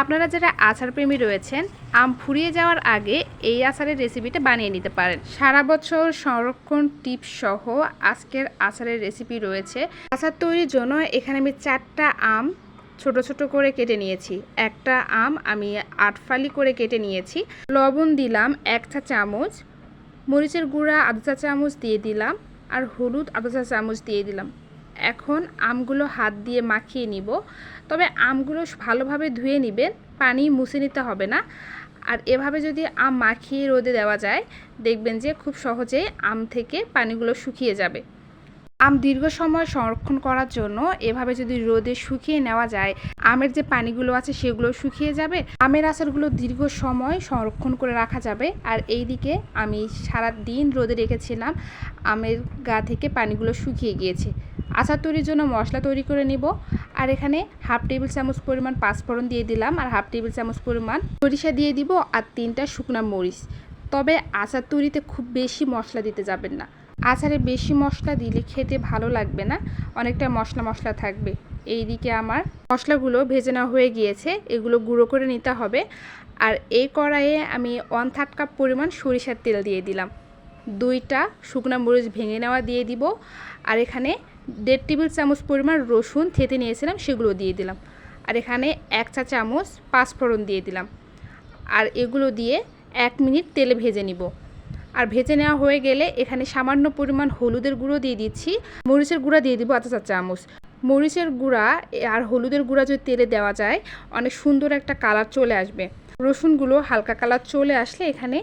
আপনারা যারা আচার প্রেমী রয়েছেন, আম ফুরিয়ে যাওয়ার আগে এই আচারের রেসিপিটা বানিয়ে নিতে পারেন। সারা বছর সংরক্ষণ টিপস সহ আজকের আচারের রেসিপি রয়েছে। আচার তৈরির জন্য এখানে আমি চারটা আম ছোট ছোট করে কেটে নিয়েছি। একটা আম আমি আট ফালি করে কেটে নিয়েছি। লবণ দিলাম এক চা চামচ, মরিচের গুঁড়া আধা চা চামচ দিয়ে দিলাম, আর হলুদ আধা চা চামচ দিয়ে দিলাম। এখন আমগুলো হাত দিয়ে মাখিয়ে নিব। তবে আমগুলো ভালোভাবে ধুয়ে নেবেন, পানি মুছে নিতে হবে না। আর এভাবে যদি আম মাখিয়ে রোদে দেওয়া যায়, দেখবেন যে খুব সহজেই আম থেকে পানিগুলো শুকিয়ে যাবে। আম দীর্ঘ সময় সংরক্ষণ করার জন্য এভাবে যদি রোদে শুকিয়ে নেওয়া যায়, আমের যে পানিগুলো আছে সেগুলো শুকিয়ে যাবে। আমের আচারগুলো দীর্ঘ সময় সংরক্ষণ করে রাখা যাবে। আর এই দিকে আমি সারা দিন রোদে রেখেছিলাম, আমের গা থেকে পানিগুলো শুকিয়ে গিয়েছে। আচার তৈরির জন্য মশলা তৈরি করে নিব। আর এখানে হাফ টেবিল চামচ পরিমাণ পাঁচফোড়ন দিয়ে দিলাম আর হাফ টেবিল চামচ পরিমাণ সরিষা দিয়ে দিব আর তিনটা শুকনা মরিচ। তবে আচার তৈরিতে খুব বেশি মশলা দিতে যাবেন না। আচারে বেশি মশলা দিলে খেতে ভালো লাগবে না, অনেকটা মশলা মশলা থাকবে। এই দিকে আমার মশলাগুলো ভেজে নেওয়া হয়ে গিয়েছে, এগুলো গুঁড়ো করে নিতে হবে। আর এই কড়াইয়ে আমি ওয়ান থার্ড কাপ পরিমাণ সরিষার তেল দিয়ে দিলাম। দুইটা শুকনো মরিচ ভেঙে নেওয়া দিয়ে দিব। আর এখানে দেড় টেবিল চামচ পরিমাণ রসুন থেতে নিয়েছিলাম সেগুলো দিয়ে দিলাম। আর এখানে এক চা চামচ পাঁচফোড়ন দিয়ে দিলাম। আর এগুলো দিয়ে এক মিনিট তেলে ভেজে নিব। আর ভেজে নেওয়া হয়ে গেলে এখানে সামান্য পরিমাণ হলুদের গুঁড়ো দিয়ে দিচ্ছি। মরিচের গুঁড়া দিয়ে দিব আধা চা চামচ। মরিচের গুঁড়া আর হলুদের গুঁড়া যদি তেলে দেওয়া যায়, অনেক সুন্দর একটা কালার চলে আসবে। রসুনগুলো হালকা কালার চলে আসলে এখানে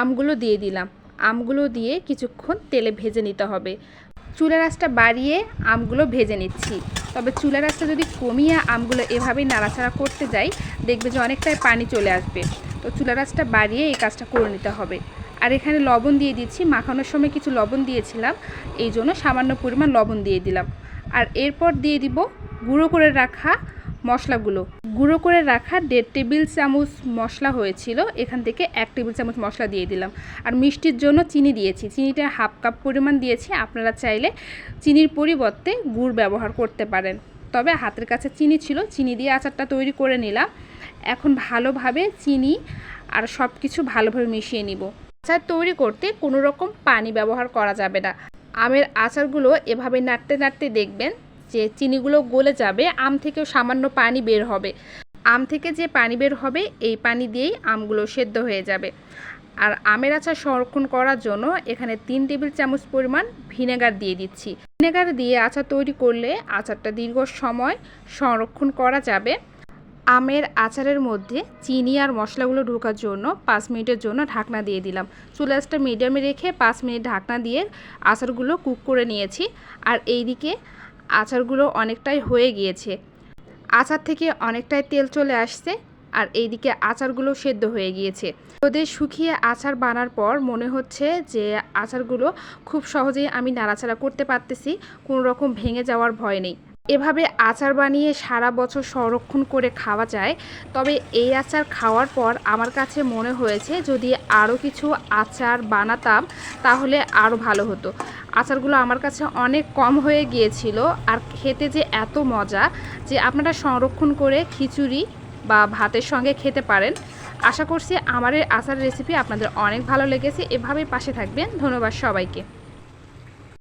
আমগুলো দিয়ে দিলাম। আমগুলো দিয়ে কিছুক্ষণ তেলে ভেজে নিতে হবে। চুলার আঁচটা বাড়িয়ে আমগুলো ভেজে নিচ্ছি। তবে চুলের আঁচটা যদি কমিয়ে আমগুলো এভাবেই নাড়াচাড়া করতে যাই, দেখবে যে অনেকটাই পানি চলে আসবে। তো চুলের আঁচটা বাড়িয়ে এই কাজটা করে নিতে হবে। আর এখানে লবণ দিয়ে দিচ্ছি। মাখানোর সময় কিছু লবণ দিয়েছিলাম, এই জন্য সামান্য পরিমাণ লবণ দিয়ে দিলাম। আর এরপর দিয়ে দিব গুঁড়ো করে রাখা মশলাগুলো। গুঁড়ো করে রাখা দেড় টেবিল চামচ মশলা হয়েছিল, এখান থেকে এক টেবিল চামচ মশলা দিয়ে দিলাম। আর মিষ্টির জন্য চিনি দিয়েছি। চিনিটা হাফ কাপ পরিমাণ দিয়েছি, আপনারা চাইলে চিনির পরিবর্তে গুড় ব্যবহার করতে পারেন। তবে হাতের কাছে চিনি ছিল, চিনি দিয়ে আচারটা তৈরি করে নিলাম। এখন ভালোভাবে চিনি আর সব কিছু ভালোভাবে মিশিয়ে নিব। আচার তৈরি করতে কোনো রকম পানি ব্যবহার করা যাবে না। আমের আচারগুলো এভাবে নাড়তে নাড়তে দেখবেন যে চিনিগুলো গলে যাবে, আম থেকেও সামান্য পানি বের হবে। আম থেকে যে পানি বের হবে, এই পানি দিয়েই আমগুলো সেদ্ধ হয়ে যাবে। আর আমের আচার সংরক্ষণ করার জন্য এখানে তিন টেবিল চামচ পরিমাণ ভিনেগার দিয়ে দিচ্ছি। ভিনেগার দিয়ে আচার তৈরি করলে আচারটা দীর্ঘ সময় সংরক্ষণ করা যাবে। আমের আচারের মধ্যে চিনি আর মশলাগুলো ঢোকার জন্য পাঁচ মিনিটের জন্য ঢাকনা দিয়ে দিলাম। চুলাসটা মিডিয়ামে রেখে পাঁচ মিনিট ঢাকনা দিয়ে আচারগুলো কুক করে নিয়েছি। আর এইদিকে আচারগুলো অনেকটাই হয়ে গিয়েছে। আচার থেকে অনেকটাই তেল চলে আসছে আর এইদিকে আচারগুলো সেদ্ধ হয়ে গিয়েছে। রোদে শুকিয়ে আচার বানার পর মনে হচ্ছে যে আচারগুলো খুব সহজেই আমি নাড়াচাড়া করতে পারতেছি, কোনো রকম ভেঙে যাওয়ার ভয় নেই। এভাবে আচার বানিয়ে সারা বছর সংরক্ষণ করে খাওয়া যায়, তবে এই আচার খাওয়ার পর আমার কাছে মনে হয়েছে যদি আরও কিছু আচার বানাতাম তাহলে আরও ভালো হতো। আচারগুলো আমার কাছে অনেক কম হয়ে গিয়েছিল আর খেতে যে এত মজা যে আপনারা সংরক্ষণ করে খিচুড়ি বা ভাতের সঙ্গে খেতে পারেন। আশা করছি আমার এই আচার রেসিপি আপনাদের অনেক ভালো লেগেছে। এভাবেই পাশে থাকবেন। ধন্যবাদ সবাইকে।